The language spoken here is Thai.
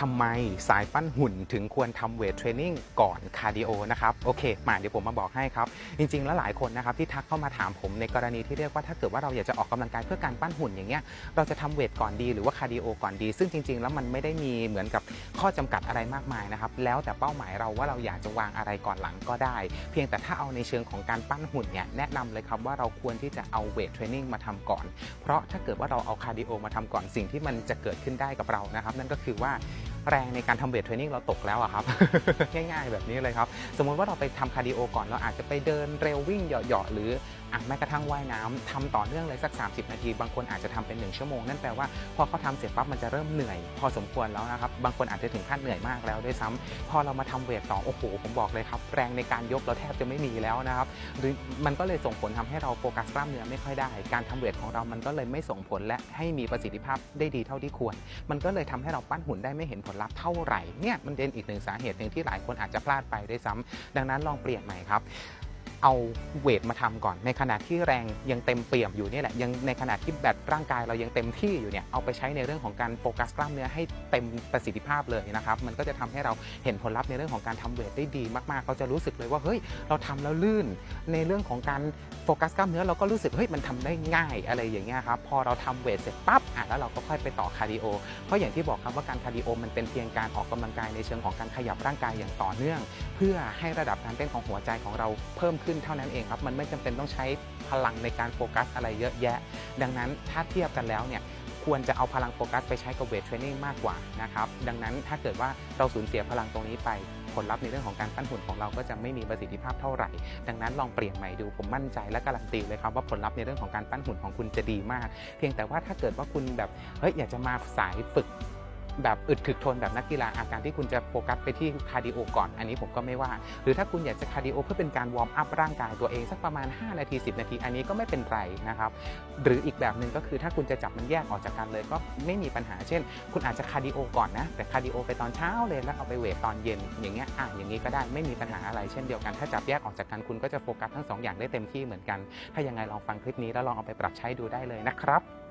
ทำไมสายปั้นหุ่นถึงควรทำเวทเทรนนิ่งก่อนคาร์ดิโอนะครับ โอเคมาเดี๋ยวผมมาบอกให้ครับ จริงๆ แล้วหลายคนนะครับที่ทักเข้ามาถามผมในกรณีที่เรียกว่าถ้าเกิดว่าเราอยากจะออกกำลังกายเพื่อการปั้นหุ่นอย่างเงี้ยเราจะทำเวทก่อนดีหรือว่าคาร์ดิโอก่อนดี ซึ่งจริง ๆ แล้วมันไม่ได้มีเหมือนกับข้อจำกัดอะไรมากมายนะครับแล้วแต่เป้าหมายเราว่าเราอยากจะวางอะไรก่อนหลังก็ได้ เพียงแต่ถ้าเอาในเชิงของการปั้นหุ่นเนี่ยแนะนำเลยครับว่าเราควรที่จะเอาเวทเทรนนิ่งมาทำก่อน เพราะถ้าเกิดว่าเราเอาคาร์ดิโอมาทำก่อนสิ่งที่มันจะเกิดขึ้นได้กับเรานะครับนั่นก็คือว่า แรงในการทำเวทเทรนนิ่งเราตกแล้วอะครับ ง่ายๆแบบนี้เลยครับ สมมติว่าเราไปทำคาร์ดิโอก่อนเราอาจจะไปเดินเร็ววิ่งเหยาะๆหรือ อะแม้กระทั่งว่ายน้ำทำต่อเนื่องเลยสัก 30 นาที บางคนอาจจะทำเป็น 1 ชั่วโมง นั่นแปลว่าพอเขาทำเสร็จปั๊บมันจะเริ่มเหนื่อย พอสมควรแล้วนะครับบางคนอาจจะถึงขั้นเหนื่อยมากแล้วด้วยซ้ำพอเรามาทำเวทต่อโอ้โหผมบอกเลยครับแรงในการยกเราแทบจะไม่มีแล้วนะครับหรือมันก็เลยส่งผลทำให้เราโฟกัสกล้ามเนื้อไม่ค่อยได้ การทำเวทของเรามันก็เลยไม่ส่งผลและให้มีประสิทธิภาพได้ดีเท่าที่ควร มันก็เลยทำให้เราปั้นหุ่นได้ไม่เห็นผลลัพธ์เท่าไหร่เนี่ยมันเป็นอีกหนึ่งสาเหตุหนึ่งที่หลายคนอาจจะพลาดไปด้วยซ้ำดังนั้นลองเปลี่ยนใหม่ครับ เอาเวทมาทำก่อน ในขณะที่แรงยังเต็มเปี่ยมอยู่เนี่ยแหละยังในขณะที่แบตร่างกายเรายังเต็มที่อยู่เนี่ยเอาไปใช้ในเรื่องของการโฟกัสกล้ามเนื้อให้เต็มประสิทธิภาพเลยนะครับมันก็จะทำให้เราเห็นผลลัพธ์ในเรื่องของการทำเวทได้ดีมากๆเขาจะรู้สึกเลยว่าเฮ้ยเราทำแล้วลื่น ในเรื่องของการโฟกัสกล้ามเนื้อเราก็รู้สึกเฮ้ยมันทำได้ง่ายอะไรอย่างเงี้ยครับพอเราทำเวทเสร็จปั๊บอะแล้วเราก็ค่อยไปต่อคาร์ดิโอเพราะอย่างที่บอกครับว่าการคาร์ดิโอมันเป็นเพียงการออกกำลังกายในเชิงของการขยับร่างกายอย่างต่อเนื่อง เพื่อให้ระดับการเต้นของหัวใจของเราเพิ่มขึ้นึ้นเท่านั้นเองครับมันไม่จำเป็นต้องใช้พลังในการโฟกัสอะไรเยอะแยะ ดังนั้นถ้าเทียบกันแล้วเนี่ยควรจะเอาพลังโฟกัสไปใช้กับเวทเทรนนิ่งมากกว่านะครับดังนั้นถ้าเกิดว่าเราสูญเสียพลังตรงนี้ไปผลลัพธ์ในเรื่องของการปั้นหุ่นของเราก็จะไม่มีประสิทธิภาพเท่าไหร่ ดังนั้นลองเปลี่ยนใหม่ดูผมมั่นใจและการันตีเลยครับว่าผลลัพธ์ในเรื่องของการปั้นหุ่นของคุณจะดีมาก เพียงแต่ว่าถ้าเกิดว่าคุณแบบเฮ้ยอยากจะมาสายฝึก แบบอึดถึกทนแบบนักกีฬาอาการที่คุณจะโฟกัสไปที่คาร์ดิโอก่อน อันนี้ผมก็ไม่ว่า หรือถ้าคุณอยากจะคาร์ดิโอเพื่อเป็นการวอร์มอัพร่างกายตัวเองสักประมาณ 5 นาที 10 นาที อันนี้ก็ไม่เป็นไรนะครับหรืออีกแบบหนึ่งก็คือถ้าคุณจะจับมันแยกออกจากกันเลยก็ไม่มีปัญหาเช่น คุณอาจจะคาร์ดิโอก่อนนะแต่คาร์ดิโอไปตอนเช้าเลยแล้วเอาไปเวทตอนเย็นอย่างเงี้ยอะอย่างนี้ก็ได้ไม่มีปัญหาอะไรเช่นเดียวกัน ถ้าจับแยกออกจากกันคุณก็จะโฟกัสทั้งสองอย่างได้เต็มที่เหมือนกัน ถ้ายังไงลองฟังคลิปนี้แล้วลองเอาไปปรับใช้ดูได้เลยนะครับ